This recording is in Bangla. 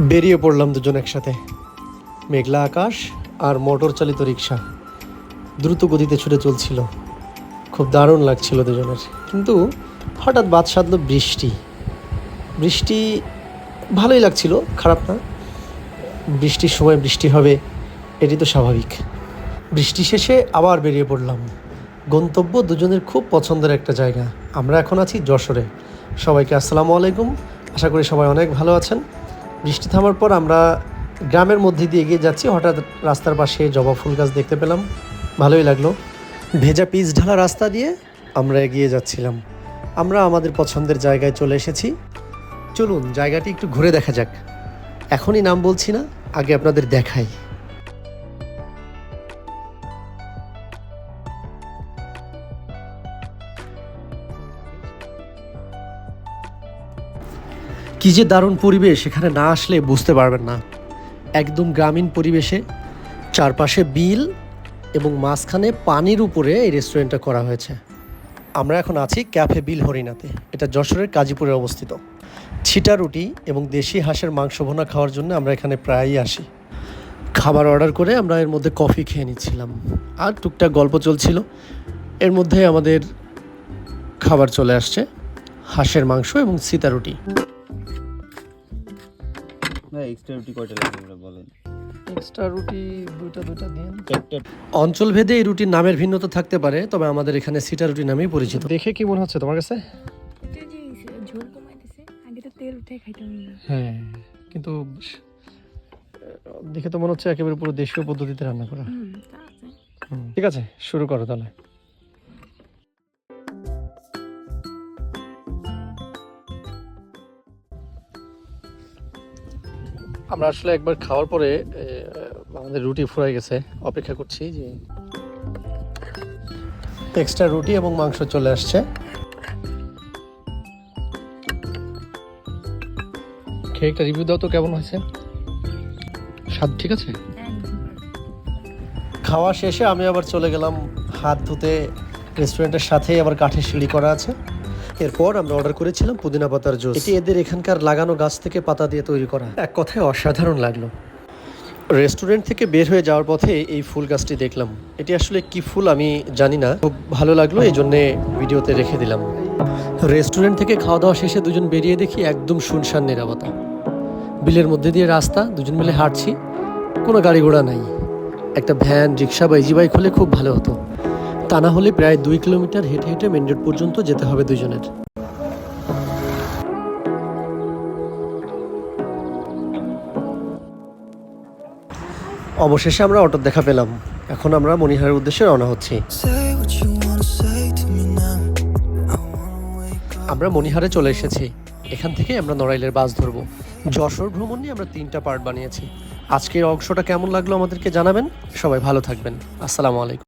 বেরিয়ে পড়লাম দুজন একসাথে। মেঘলা আকাশ আর মোটর চালিত রিক্সা দ্রুত গতিতে ছুটে চলছিল। খুব দারুণ লাগছিল দুজনের। কিন্তু হঠাৎ বাদ সাধলো বৃষ্টি। বৃষ্টি ভালোই লাগছিল, খারাপ না। বৃষ্টির সময় বৃষ্টি হবে, এটি তো স্বাভাবিক। বৃষ্টি শেষে আবার বেরিয়ে পড়লাম। গন্তব্য দুজনের খুব পছন্দের একটা জায়গা। আমরা এখন আছি যশোরে। সবাইকে আসসালামু আলাইকুম। আশা করি সবাই অনেক ভালো আছেন। বৃষ্টি থামার পর আমরা গ্রামের মধ্যে দিয়ে এগিয়ে যাচ্ছি। হঠাৎ রাস্তার পাশে জবা ফুল গাছ দেখতে পেলাম। ভালোই লাগল। ভেজা পিচ ঢালা রাস্তা দিয়ে আমরা এগিয়ে যাচ্ছিলাম। আমরা আমাদের পছন্দের জায়গায় চলে এসেছি। চলুন, জায়গাটি একটু ঘুরে দেখা যাক। এখনই নাম বলছি না, আগে আপনাদের দেখাই। কি যে দারুণ পরিবেশ এখানে না আসলে বুঝতে পারবেন না। একদম গ্রামীণ পরিবেশে চারপাশে বিল এবং মাঝখানে পানির উপরে এই রেস্টুরেন্টটা করা হয়েছে। আমরা এখন আছি ক্যাফে বিল হরিণাতে এটা যশোরের কাজীপুরে অবস্থিত। ছিটা রুটি এবং দেশি হাঁসের মাংস ভোনা খাওয়ার জন্য আমরা এখানে প্রায়ই আসি। খাবার অর্ডার করে আমরা এর মধ্যে কফি খেয়ে নিচ্ছিলাম। আর টুকটাক গল্প চলছিল। এর মধ্যে আমাদের খাবার চলে আসছে। হাঁসের মাংস এবং সীতা রুটি। এক্সট্রা রুটি কয়টা লাগবে বলেন? এক্সট্রা রুটি দুইটা দুইটা দিন চারটা অঞ্চলভেদে এই রুটির নামের ভিন্নতা থাকতে পারে তবে আমাদের এখানে সিটা রুটি নামেই পরিচিত। দেখে কি মনে হচ্ছে তোমার কাছে? এটা যে ঝোল কমাই দিছে আগে তো তেল উঠে খাইতাম না হ্যাঁ কিন্তু দেখে তো মনে হচ্ছে একেবারে পুরো দেশীয় পদ্ধতিতে রান্না করা। ঠিক আছে শুরু করো তাহলে। আমরা আসলে একবার খাওয়ার পরে আমাদের রুটি ফুরাই গেছে। অপেক্ষা করছি যে এক্সট্রা রুটি এবং মাংস চলে আসছে। খেয়ে রিভিউ দাও তো কেমন হয়েছে? স্বাদ ঠিক আছে? খাওয়া শেষে আমি আবার চলে গেলাম হাত ধুতে। রেস্টুরেন্টের সাথে আবার কাঠের সিঁড়ি করা আছে। এরপর আমরা অর্ডার করেছিলাম পুদিনা পাতার জুস। এটি এদের এখানকার লাগানো গাছ থেকে পাতা দিয়ে তৈরি করা। এক কথায় অসাধারণ লাগল। রেস্টুরেন্ট থেকে বের হয়ে যাওয়ার পথে এই ফুল গাছটি দেখলাম। এটি আসলে কি ফুল আমি জানি না। খুব ভালো লাগল এই জন্যে ভিডিওতে রেখে দিলাম। রেস্টুরেন্ট থেকে খাওয়া দাওয়া শেষে দুজন বেরিয়ে দেখি একদম শুনশান নিরাপত্তা। বিলের মধ্যে দিয়ে রাস্তা, দুজন মিলে হাঁটছি। কোনো গাড়ি ঘোড়া নাই। একটা ভ্যান, রিক্সা বা ইজি হলে খুব ভালো হতো। তা না হলে প্রায় দুই কিলোমিটার হেঁটে হেঁটে মেন রোড পর্যন্ত যেতে হবে দুজনের অবশেষে আমরা অটোর দেখা পেলাম। এখন আমরা মনিহারের উদ্দেশ্যে রওনা হচ্ছি. আমরা মনিহারে চলে এসেছি। এখান থেকে আমরা নড়াইলের বাস ধরবো। যশোর ভ্রমণ নিয়ে আমরা তিনটা পার্ট বানিয়েছি। আজকের অংশটা কেমন লাগল আমাদেরকে জানাবেন। সবাই ভালো থাকবেন। আসসালামু আলাইকুম।